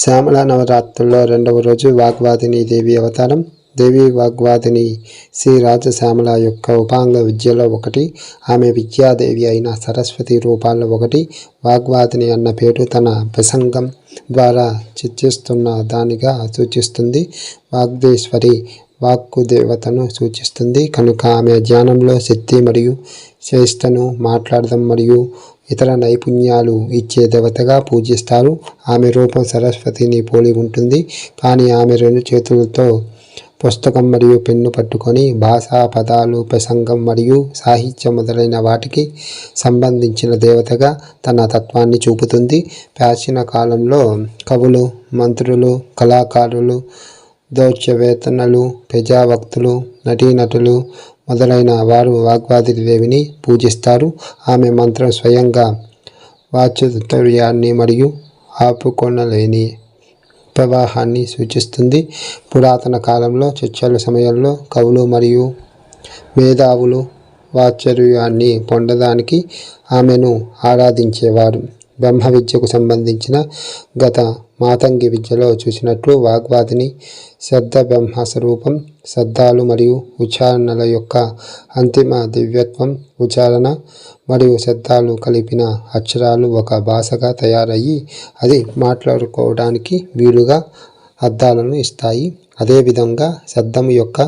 శ్యామల నవరాత్రుల్లో రెండవ రోజు వాగ్వాదిని దేవి అవతారం. దేవి వాగ్వాదిని శ్రీ రాజశ్యామల యొక్క ఉపాంగ విద్యలో ఒకటి ఆమె విద్యాదేవి అయిన సరస్వతి రూపాల్లో ఒకటి వాగ్వాదిని అన్న పేరు తన ప్రసంగం ద్వారా చర్చిస్తున్న దానిగా సూచిస్తుంది. వాగ్దేశ్వరి వాక్కు దేవతను సూచిస్తుంది. కనుక ఆమె ధ్యానంలో శక్తి మరియు శ్రేష్టను మాట్లాడడం మరియు ఇతర నైపుణ్యాలు ఇచ్చే దేవతగా పూజిస్తారు. ఆమె రూపం సరస్వతిని పోలి ఉంటుంది. కానీ ఆమె రెండు చేతులతో పుస్తకం మరియు పెన్ను పట్టుకొని భాషా పదాలు ప్రసంగం మరియు సాహిత్యం మొదలైన వాటికి సంబంధించిన దేవతగా తన తత్వాన్ని చూపుతుంది. ప్రాచీన కాలంలో కవులు మంత్రులు కళాకారులు దౌత్యవేతనలు ప్రజావక్తులు నటీనటులు మొదలైన వారు వాగ్వాది దేవిని పూజిస్తారు. ఆమె మంత్రం స్వయంగా వాచుతుర్యాన్ని మరియు ఆపుకొనలేని ప్రవాహాన్ని సూచిస్తుంది. పురాతన కాలంలో చర్చల సమయంలో కవులు మరియు మేధావులు వాచర్యాన్ని పొందడానికి ఆమెను ఆరాధించేవారు. బ్రహ్మ విద్యకు సంబంధించిన గత మాతంగి విద్యలో చూసినట్లు వాగ్వాదిని శబ్ద బ్రహ్మ స్వరూపం శబ్దాలు మరియు ఉచ్చారణల యొక్క అంతిమ దివ్యత్వం ఉచ్చారణ మరియు శబ్దాలు కలిపిన అక్షరాలు ఒక భాషగా తయారయ్యి అది మాట్లాడుకోవడానికి వీలుగా అర్థాలను ఇస్తాయి. అదేవిధంగా శబ్దం యొక్క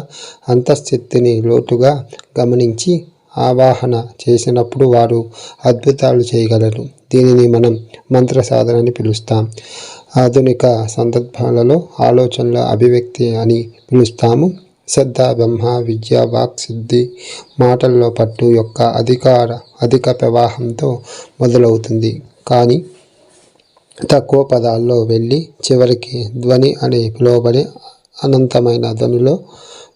అంతఃశక్తిని లోటుగా గమనించి ఆవాహన చేసినప్పుడు వారు అద్భుతాలు చేయగలరు. దీనిని మనం మంత్ర సాధన అని పిలుస్తాం. ఆధునిక సందర్భాలలో ఆలోచనల అభివ్యక్తి అని పిలుస్తాము. శ్రద్ధ బ్రహ్మ విద్య వాక్ సిద్ధి మాటల్లో పట్టు యొక్క అధికార అధిక ప్రవాహంతో మొదలవుతుంది. కానీ తక్కువ పదాల్లో వెళ్ళి చివరికి ధ్వని అని పిలువబడే అనంతమైన ధ్వనిలో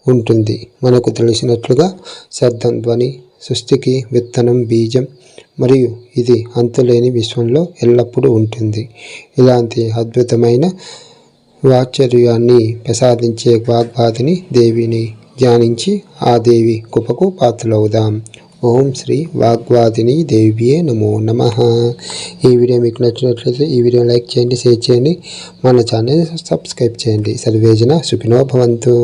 ఉంటుంది. మనకు తెలిసినట్లుగా శబ్దం ధ్వని సృష్టికి విత్తనం బీజం మరియు ఇది అంతులేని విశ్వంలో ఎల్లప్పుడూ ఉంటుంది. ఇలాంటి అద్భుతమైన వాచర్యాన్ని ప్రసాదించే వాగ్వాదిని దేవిని ధ్యానించి ఆ దేవి కృపకు పాత్రలవుదాం. ఓం శ్రీ వాగ్వాదిని దేవియే నమో నమ. ఈ వీడియో మీకు నచ్చినట్లయితే ఈ వీడియో లైక్ చేయండి షేర్ చేయండి. మన ఛానల్ సబ్స్క్రైబ్ చేయండి. సర్వేజన సుఖినో భవంతు.